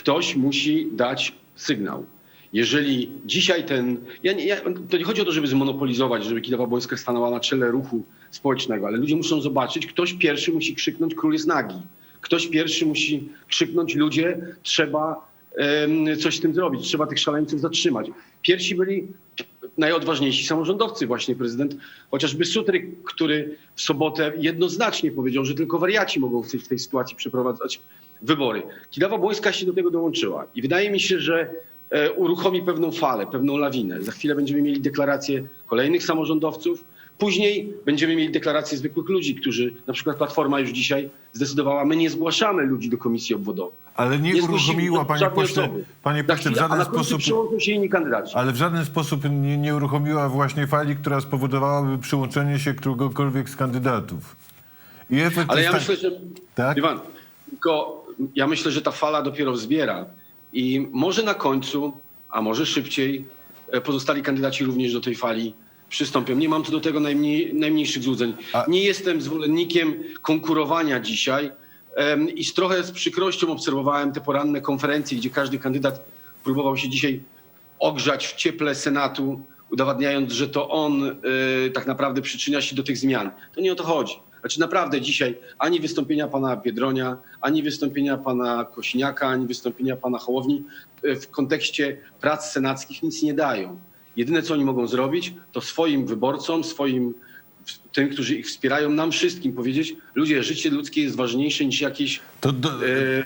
Ktoś musi dać sygnał. Jeżeli dzisiaj ten. Ja nie, ja, to nie chodzi o to, żeby zmonopolizować, żeby Kidawa Błońska stanęła na czele ruchu społecznego, ale ludzie muszą zobaczyć, ktoś pierwszy musi krzyknąć król jest nagi. Ktoś pierwszy musi krzyknąć ludzie, trzeba coś z tym zrobić, trzeba tych szaleńców zatrzymać. Pierwsi byli najodważniejsi samorządowcy, właśnie prezydent, chociażby Sutryk, który w sobotę jednoznacznie powiedział, że tylko wariaci mogą w tej, w tej sytuacji przeprowadzać wybory. Kidawa Błońska się do tego dołączyła i wydaje mi się, że e, uruchomi pewną falę, pewną lawinę. Za chwilę będziemy mieli deklaracje kolejnych samorządowców, później będziemy mieli deklaracje zwykłych ludzi, którzy, na przykład Platforma już dzisiaj zdecydowała, my nie zgłaszamy ludzi do komisji obwodowej. Ale nie, Nie uruchomiła, panie pośle, osoby. panie pośle, w żaden sposób, się inni kandydaci. ale w żaden sposób nie, nie uruchomiła właśnie fali, która spowodowałaby przyłączenie się któregokolwiek z kandydatów. I efekt Ale ja tak- myślę, że. Tak? Iwan, tylko ja myślę, że ta fala dopiero wzbiera i może na końcu, a może szybciej, e, pozostali kandydaci również do tej fali przystąpią. Nie mam co do tego najmniej, najmniejszych złudzeń. Nie jestem zwolennikiem konkurowania dzisiaj i z trochę z przykrością obserwowałem te poranne konferencje, gdzie każdy kandydat próbował się dzisiaj ogrzać w cieple Senatu, udowadniając, że to on y, tak naprawdę przyczynia się do tych zmian. To nie o to chodzi. Znaczy naprawdę dzisiaj ani wystąpienia pana Biedronia, ani wystąpienia pana Kosiniaka, ani wystąpienia pana Hołowni y, w kontekście prac senackich nic nie dają. Jedyne, co oni mogą zrobić, to swoim wyborcom, swoim tym, którzy ich wspierają, nam wszystkim powiedzieć, ludzie, życie ludzkie jest ważniejsze niż jakieś... To do, y,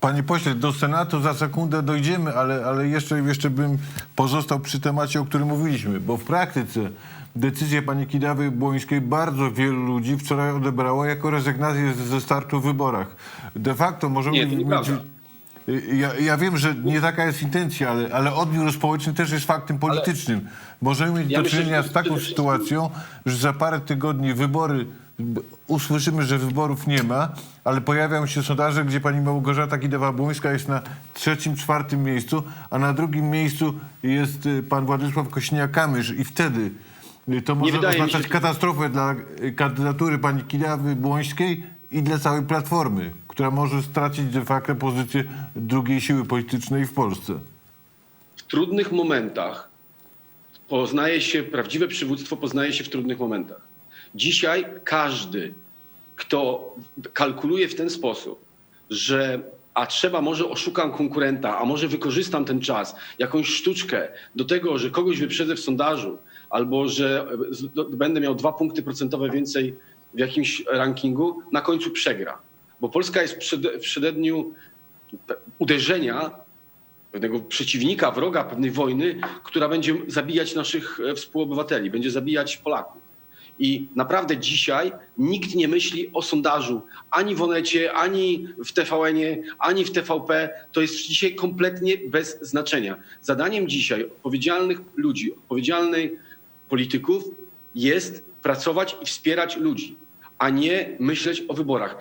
Panie pośle, do Senatu za sekundę dojdziemy, ale, ale jeszcze, jeszcze bym pozostał przy temacie, o którym mówiliśmy, bo w praktyce decyzję pani Kidawy Błońskiej bardzo wielu ludzi wczoraj odebrało jako rezygnację ze startu w wyborach. De facto możemy Nie, to nieprawda. ja, ja wiem, że nie taka jest intencja, ale, ale odbiór społeczny też jest faktem politycznym. Możemy mieć Ja do myślę, czynienia że z taką sytuacją, że za parę tygodni wybory, usłyszymy, że wyborów nie ma, ale pojawią się sondaże, gdzie pani Małgorzata Kidawa-Błońska jest na trzecim, czwartym miejscu, a na drugim miejscu jest y, pan Władysław Kośniak-Kamysz i wtedy y, to może oznaczać się- katastrofę dla y, kandydatury pani Kidawy-Błońskiej i dla całej Platformy, która może stracić de facto pozycję drugiej siły politycznej w Polsce. w trudnych momentach poznaje się, prawdziwe przywództwo poznaje się w trudnych momentach. Dzisiaj każdy, kto kalkuluje w ten sposób, że a trzeba, może oszukam konkurenta, a może wykorzystam ten czas, jakąś sztuczkę do tego, że kogoś wyprzedzę w sondażu, albo że e, będę miał dwa punkty procentowe więcej w jakimś rankingu, na końcu przegra. Bo Polska jest w przed- w przededniu uderzenia pewnego przeciwnika, wroga, pewnej wojny, która będzie zabijać naszych e, współobywateli, będzie zabijać Polaków. I naprawdę dzisiaj nikt nie myśli o sondażu ani w Onecie, ani w TVN-ie, ani w TVP. To jest dzisiaj kompletnie bez znaczenia. Zadaniem dzisiaj odpowiedzialnych ludzi, odpowiedzialnych polityków jest pracować i wspierać ludzi, a nie myśleć o wyborach.